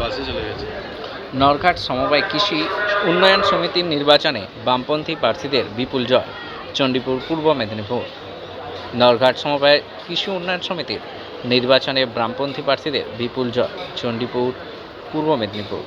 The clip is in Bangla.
বাসে চলে গেছে। নরঘাট সমবায় কৃষি উন্নয়ন সমিতির নির্বাচনে বামপন্থী প্রার্থীদের বিপুল জয়। চণ্ডীপুর পূর্ব মেদিনীপুর। নরঘাট সমবায় কৃষি উন্নয়ন সমিতির নির্বাচনে বামপন্থী প্রার্থীদের বিপুল জয়। চণ্ডীপুর পূর্ব মেদিনীপুর।